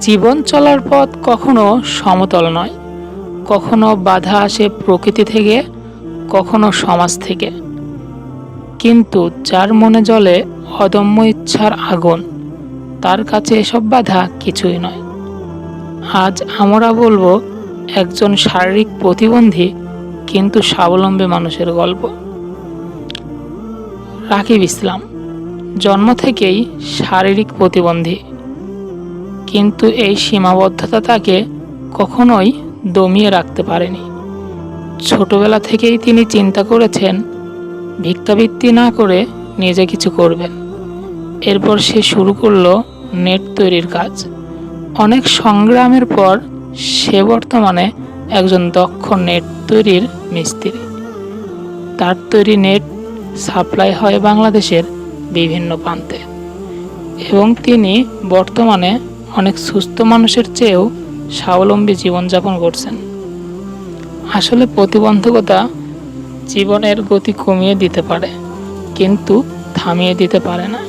জীবন চলার পথ কখনো সমতল নয়, কখনো বাধা আসে প্রকৃতি থেকে, কখনো সমাজ থেকে। কিন্তু যার মনে জলে অদম্য ইচ্ছার আগুন, তার কাছে এসব বাধা কিছুই নয়। আজ আমরা বলব, একজন শারীরিক প্রতিবন্ধী কিন্তু স্বাবলম্বী মানুষের গল্প। রাকিব ইসলাম, জন্ম থেকেই শারীরিক প্রতিবন্ধী। কিন্তু এই সীমাবদ্ধতা তাকে কখনোই দমিয়ে রাখতে পারেনি। ছোটবেলা থেকেই তিনি চিন্তা করেছেন, ভিক্ষাবৃত্তি না করে নিজে কিছু করবেন। এরপর সে শুরু করল নেট তৈরির কাজ। অনেক সংগ্রামের পর সে বর্তমানে একজন দক্ষ নেট তৈরির মিস্ত্রি। তার তৈরি নেট সাপ্লাই হয় বাংলাদেশের বিভিন্ন প্রান্তে এবং তিনি বর্তমানে অনেক সুস্থ মানুষের চেয়েও স্বাবলম্বী জীবনযাপন করছেন। আসলে প্রতিবন্ধকতা জীবনের গতি কমিয়ে দিতে পারে, কিন্তু থামিয়ে দিতে পারে না।